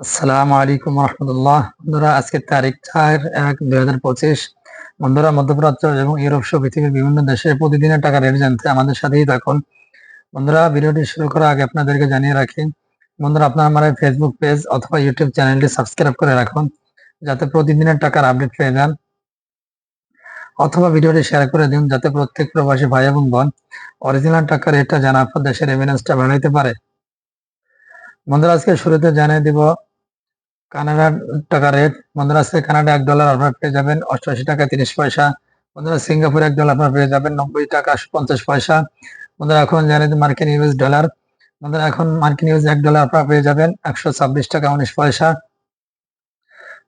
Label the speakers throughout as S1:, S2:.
S1: আসসালামু আলাইকুম রহমতুল্লাহ। বন্ধুরা, আজকের তারিখ চার এক দুই হাজার পঁচিশ। বন্ধুরা, মধ্যপ্রাচ্য এবং ইউরোপ সহ পৃথিবীর বিভিন্ন দেশে প্রতিদিনের টাকা রেট জানতে আমাদের সাথেই থাকুন। বন্ধুরা, ভিডিওটি শুরু করার আগে আপনাদেরকে জানিয়ে রাখি, বন্ধুরা, আপনারা আমার ফেসবুক পেজ অথবা ইউটিউব চ্যানেলটি সাবস্ক্রাইব করে রাখুন, যাতে প্রতিদিনের টাকার আপডেট পেয়ে যান। অথবা ভিডিওটি শেয়ার করে দিন, যাতে প্রত্যেক প্রবাসী ভাই এবং বোন অরিজিনাল টাকার রেটটা জানা আপনার দেশের এভিডেন্সটা বাড়াইতে পারে। বন্ধুরা, আজকে শুরুতে জানিয়ে দিব কানাডার টাকা রেট বন্ধুরা, আজকে কানাডা এক ডলার আপনার পেয়ে যাবেন অষ্টআশি টাকা তিরিশ পয়সা। বন্ধুরা, সিঙ্গাপুর এক ডলার আপনারা পেয়ে যাবেন নব্বই টাকা পঞ্চাশ পয়সা। বন্ধুরা, এখন জানেন মার্কিন ইউএস ডলার বন্ধুরা, এখন মার্কিন ইউএস এক ডলার আপনারা পেয়ে যাবেন একশো ছাব্বিশ টাকা উনিশ পয়সা।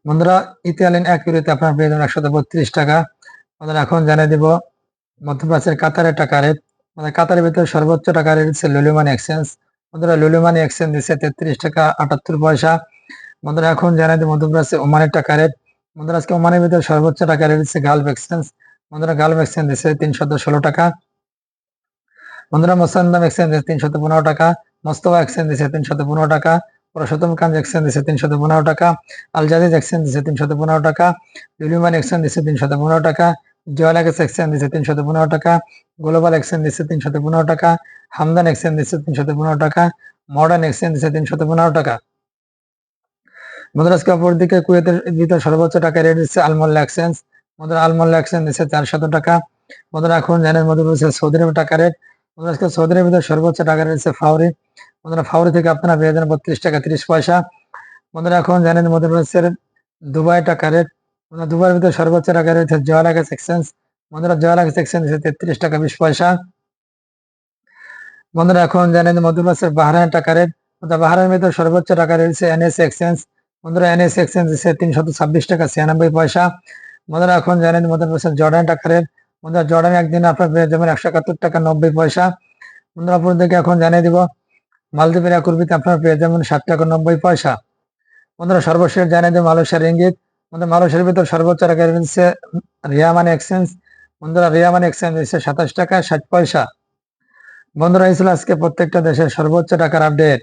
S1: বন্ধুরা, ইতালিয়ান এক ইউরোতে আপনারা পেয়ে যাবেন একশো বত্রিশ টাকা। বন্ধুরা, এখন জানিয়ে দিব মধ্যপ্রাচ্যের কাতারের টাকা রেট মানে কাতারের ভিতরে সর্বোচ্চ টাকা রেট হচ্ছে লুলুমানি এক্সচেঞ্জ। বন্ধুরা লুলুমানি এক্সচেঞ্জ দিচ্ছে তেত্রিশ টাকা আটাত্তর পয়সা। বন্ধুরা, এখন জানাই দিই মধ্যপ্রাচ্যে ওমানের টাকা রেট বন্ধুরা, আজকে ওমানের ভিতরে সর্বোচ্চ টাকা রেট দিচ্ছে গালফ এক্সচেঞ্জ বন্ধুরা গালফ এক্সচেঞ্জ দিচ্ছে তিনশত ষোলো টাকা। বন্ধুরা মোসান্দাম এক্সচেঞ্জ দিচ্ছে তিনশত পনেরো টাকা। মোস্তফা এক্সচেঞ্জ দিচ্ছে তিনশত পনেরো টাকা। পুরুষোত্তম কাঞ্জ এক্সচেঞ্জ দিচ্ছে তিনশত পনেরো টাকা। আল জাদিদ এক্সচেঞ্জ দিচ্ছে তিনশত পনেরো টাকা। লুলুমান এক্সচেঞ্জ দিচ্ছে তিনশত পনেরো টাকা। জয়ালাকেস এক্সচেঞ্জ দিচ্ছে তিনশত পনেরো টাকা, গ্লোবাল এক্সচেঞ্জ দিচ্ছে তিনশত পনেরো টাকা, হামদান এক্সচেঞ্জ দিচ্ছে তিনশত পনেরো টাকা, মডার্ন এক্সচেঞ্জ দিচ্ছে তিনশত পনেরো টাকা। আজকে অপরদিকে কুয়েতের ভিতর সর্বোচ্চ টাকা রেট দিচ্ছে আলমোল্লা এক্সচেঞ্জ। বন্ধুরা আলমোল্লা এক্সচেঞ্জ দিচ্ছে চারশত টাকা। বন্ধুরা এখন জানেন মধ্যে বলছে সৌদি আরবের টাকা রেট। আজকে সৌদি আরবের সর্বোচ্চ টাকা রেট দিচ্ছে ফাউরি বন্ধুরা ফাউরি থেকে আপনারা পেয়ে যান বত্রিশ টাকা তিরিশ পয়সা। বন্ধুরা এখন জানেন বলছে দুবাই টাকা রেট। বন্ধুরা দুবাইয়ের ভিতরে সর্বোচ্চ টাকা রেট হচ্ছে জয়ালাগাস এক্সচেঞ্জ বন্ধুরা জয়ালাগাস এক্সচেঞ্জ তেত্রিশ টাকা বিশ পয়সা। বন্ধুরা, এখন জানেন মধ্যপ্রাচ্যের বাহারাইন টাকা রেট বাহারাইনের ভিতরে সর্বোচ্চ টাকা রয়েছে এনএস এক্সচেঞ্জ বন্ধুরা এনএস এক্সচেঞ্জ দিচ্ছে তিনশত ছাব্বিশ টাকা ছিয়ানব্বই পয়সা। বন্ধুরা, এখন জানেন মধ্যপ্রদেশের জর্ডান টাকা রেট বন্ধুরা, জর্ডান একদিন আপনার পেয়ে যাবেন একশো একাত্তর টাকা নব্বই পয়সা। বন্ধুরা, আপনার থেকে এখন জানিয়ে দিব মালদ্বীপের একুরবিতে আপনার পেয়ে যাবেন ষাট টাকা নব্বই পয়সা। বন্ধুরা, সর্বশেষ জানিয়ে দেব মালয়েশিয়ার ইঙ্গিত। বন্ধুরা মানুষের ভিতর সর্বোচ্চ টাকা রিয়া রিয়ামানি এক্সচেঞ্জ। বন্ধুরা রিয়া মানে এক্সচেঞ্জ দিচ্ছে সাতাশ টাকা, ষাট পয়সা। বন্ধুরা, এই আজকে প্রত্যেকটা দেশের সর্বোচ্চ টাকার আপডেট